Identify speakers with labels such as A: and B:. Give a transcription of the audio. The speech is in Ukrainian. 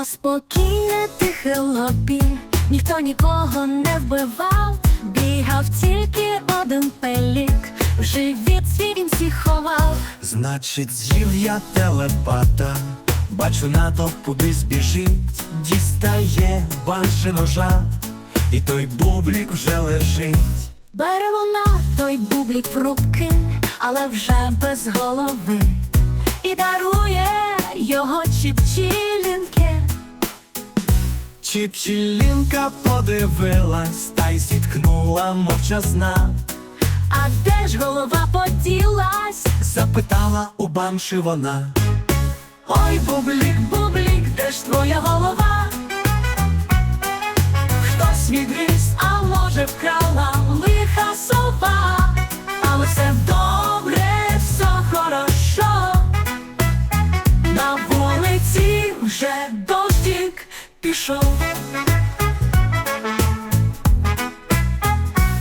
A: було спокійне, тихе лобі, ніхто нікого не вбивав, бігав тільки один пелік, в живіт свій він всіх ховав.
B: Значить, з'їв я телепата, бачу натовп кудись біжить, дістає банши ножа, і той бублік вже лежить.
A: Бере вона той бублік в рубки, але вже без голови. І дарує його чіпчі.
B: Чіпчілінка подивилась та й зіткнула мовчазна,
A: А де ж голова поділась?
B: запитала у банши вона.
A: Ой, бублік, бублік, де ж твоя голова? Хтось відріс, а може вкрала лиха сова, але все добре, все хорошо. На вулиці вже дощик пішов.